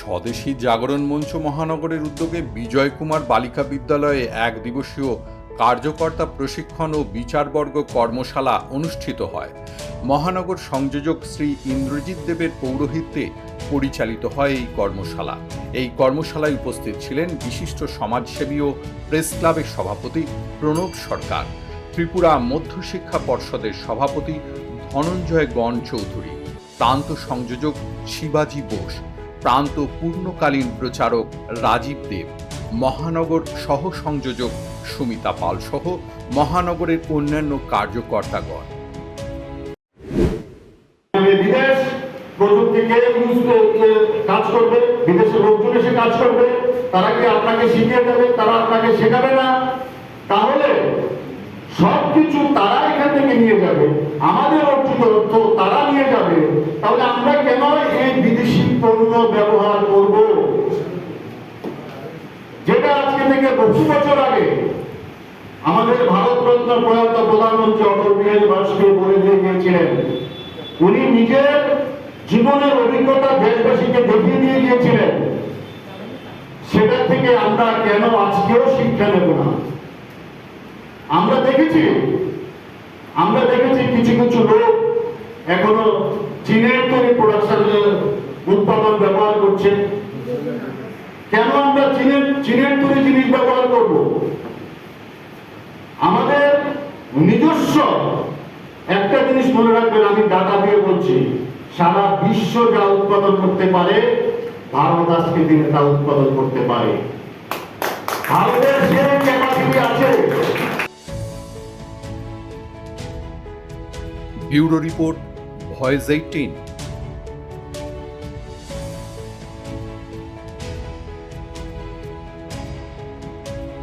স্বদেশী জাগরণ মঞ্চ মহানগরের উদ্যোগে বিজয় কুমার বালিকা বিদ্যালয়ে এক দিবসীয় কার্যকর্তা প্রশিক্ষণ ও বিচারবর্গ কর্মশালা অনুষ্ঠিত হয়। মহানগর সংযোজক শ্রী ইন্দ্রজিৎ দেবের পৌরোহিত্যে পরিচালিত হয় এই কর্মশালা। এই কর্মশালায় উপস্থিত ছিলেন বিশিষ্ট সমাজসেবী ও প্রেস ক্লাবের সভাপতি প্রণব সরকার, ত্রিপুরা মধ্যশিক্ষা পর্ষদের সভাপতি ধনঞ্জয় গণ চৌধুরী প্রান্ত সংযোজক শিবাজি বোস প্রান্ত পূর্ণকালীন প্রচারক রাজীব দেব, মহানগর সহ সংযোজক সুমিতা পাল সহ মহানগরের অন্যান্য কার্যকর্তাগণ। প্রযুক্তিকে কাজ করবে, বিদেশের লোকজন এসে কাজ করবে, তারা কি আপনাকে শিখিয়ে দেবে, তারা আপনাকে শেখাবে না? তাহলে সবকিছু তারা এখান থেকে নিয়ে যাবে। আমাদের অর্জিত অর্থ তারা নিয়ে যাবে তাহলে আমরা কেন এই বিদেশি পণ্য ব্যবহার করব যেটা আজকে থেকে বহু বছর আগে আমাদের ভারতরত্ন প্রয়াত প্রধানমন্ত্রী অটল বিহারী বাজপেয়ী বলে দিয়ে গিয়েছিলেন। উনি নিজের জীবনের অভিজ্ঞতা দেশবাসীকে দেখিয়ে দিয়ে গিয়েছিলেন। সেটা থেকে আমরা কেন আজকেও শিক্ষা নেব না? আমরা দেখেছি আমরা দেখেছি কিছু কিছু লোক এখনও চীনের তৈরি প্রোডাকশন উৎপাদন ব্যবহার করছে। কেন আমরা চীনের চীনের তৈরি ব্যবহার করব। আমাদের নিজস্ব একটা জিনিস মনে রাখবেন, আমি ডাটা দিয়ে বলছি, সারা বিশ্ব যা উৎপাদন করতে পারে, ভারত আজকে দিনে তা উৎপাদন করতে পারে। ভারতের আছে। Bureau report, voice eighteen.